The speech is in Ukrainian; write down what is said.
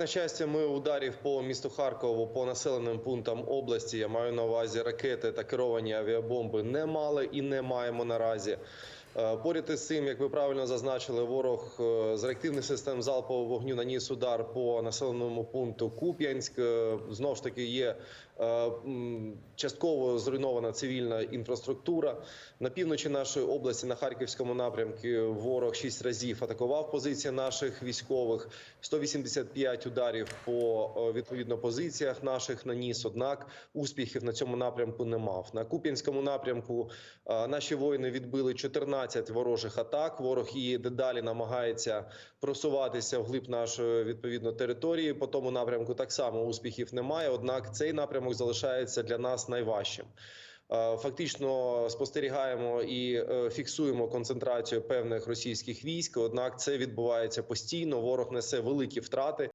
На щастя, ми ударів по місту Харкову по населеним пунктам області. Я маю на увазі ракети та керовані авіабомби не мали і не маємо наразі. Е, Поряд із цим, як ви правильно зазначили, ворог е, з реактивних систем залпового вогню наніс удар по населеному пункту Куп'янськ. Е, Знову ж таки, є е, частково зруйнована цивільна інфраструктура. На півночі нашої області, на харківському напрямку, ворог шість разів атакував позиції наших військових. 185 ударів по е, відповідно позиціях наших наніс. Однак успіхів на цьому напрямку не мав. На Куп'янському напрямку е, наші воїни відбили 14 ворожих атак. Ворог і дедалі намагається просуватися вглиб нашої відповідно території. По тому напрямку так само успіхів немає. Однак цей напрямок залишається для нас найважчим. Е, Фактично спостерігаємо і е, фіксуємо концентрацію певних російських військ. Однак це відбувається постійно. Ворог несе великі втрати.